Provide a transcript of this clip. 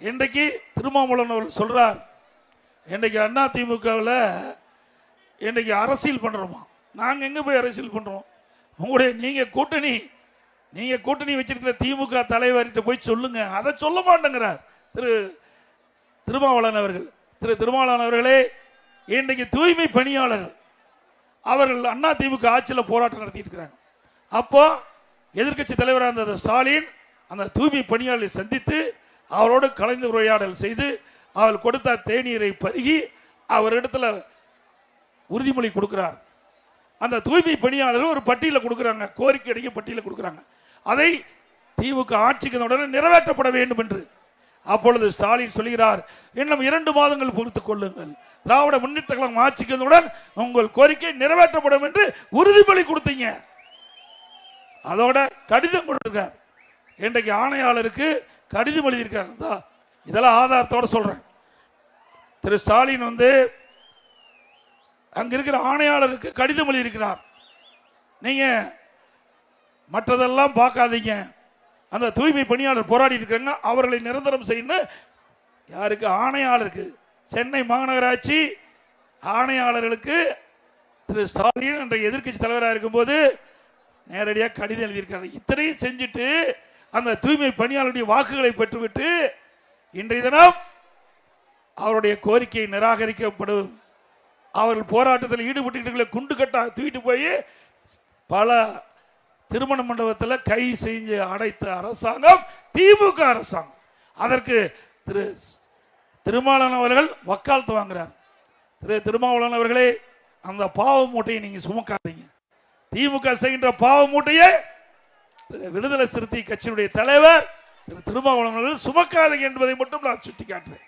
இன்றைக்கு திருமாவளவன் அவர் சொல்றார் இன்றைக்கு அண்ணா திமுகவில் இன்றைக்கு அரசியல் பண்ணுறோமா நாங்கள் எங்கே போய் அரசியல் பண்ணுறோம் உங்களுடைய நீங்கள் கூட்டணி நீங்கள் கூட்டணி வச்சிருக்கிற திமுக தலைவர்கிட்ட போய் சொல்லுங்க. அதை சொல்ல மாட்டேங்கிறார் திரு திருமாவளவன் அவர்கள். திரு திருமாவளவன் அவர்களே இன்றைக்கு தூய்மை பணியாளர்கள் அவர்கள் அண்ணா திமுக ஆட்சியில் போராட்டம் நடத்திட்டு இருக்கிறாங்க அப்போ எதிர்க்கட்சி தலைவராக இருந்த ஸ்டாலின் அந்த தூய்மை பணியாளரை சந்தித்து அவரோடு கலந்து உரையாடல் செய்து அவர் கொடுத்த தேநீரை பருகி அவரிடத்துல உறுதிமொழி கொடுக்கிறார். அந்த தூய்மை பணியாளர் ஒரு பட்டியலை கொடுக்குறாங்க. கோரிக்கை அடிக்க பட்டியலை கொடுக்குறாங்க. அதை திமுக ஆட்சிக்கு உடனே நிறைவேற்றப்பட வேண்டும் என்று. அப்பொழுது ஸ்டாலின் சொல்கிறார் இன்னும் இரண்டு மாதங்கள் பொறுத்துக் கொள்ளுங்கள். திராவிட முன்னேற்ற கழகம் ஆட்சிக்கு உங்கள் கோரிக்கை நிறைவேற்றப்படும் என்று உறுதிமொழி கொடுத்தீங்க. அதோட கடிதம் கொடுத்திருக்கார். இன்றைக்கு ஆணையாளருக்கு கடிதம் எழுதியிருக்காங்க இதெல்லாம் ஆதாரத்தோட சொல்கிறேன் திரு ஸ்டாலின் வந்து அங்கே இருக்கிற ஆணையாளருக்கு கடிதம் எழுதியிருக்கிறார். நீங்கள் மற்றதெல்லாம் பார்க்காதீங்க. அந்த தூய்மை பணியாளர் போராடி இருக்காங்க அவர்களை நிரந்தரம் செய்யணும் யாருக்கு? ஆணையாளருக்கு. சென்னை மாநகராட்சி ஆணையாளர்களுக்கு திரு ஸ்டாலின் என்ற எதிர்க்கட்சி தலைவராக இருக்கும்போது நேரடியாக கடிதம் எழுதியிருக்காரு. இத்தனையும் செஞ்சுட்டு அந்த தூய்மை பணியாளருடைய வாக்குகளை பெற்றுவிட்டு இன்றைய தினம் அவருடைய கோரிக்கை நிராகரிக்கப்படும். அவர்கள் போராட்டத்தில் ஈடுபட்டு குண்டு கட்டா தூக்கிட்டு போய் பல திருமண மண்டபத்தில் கை செஞ்சு அடைத்த அரசாங்கம் திமுக அரசாங்கம். அதற்கு திரு திருமாவளவன் அவர்கள் வக்காலத்து வாங்குறார். திரு திருமாவளவன் அவர்களே அந்த பாவ மூட்டையை நீங்கள் சுமக்காதீங்க. திமுக செய்கின்ற பாவ மூட்டையை விடுதலை சிறுத்தை கட்சியினுடைய தலைவர் திரு திருமாவளவன் சுமக்காதீங்க என்பதை மட்டும் நான் சுட்டிக்காட்டுறேன்.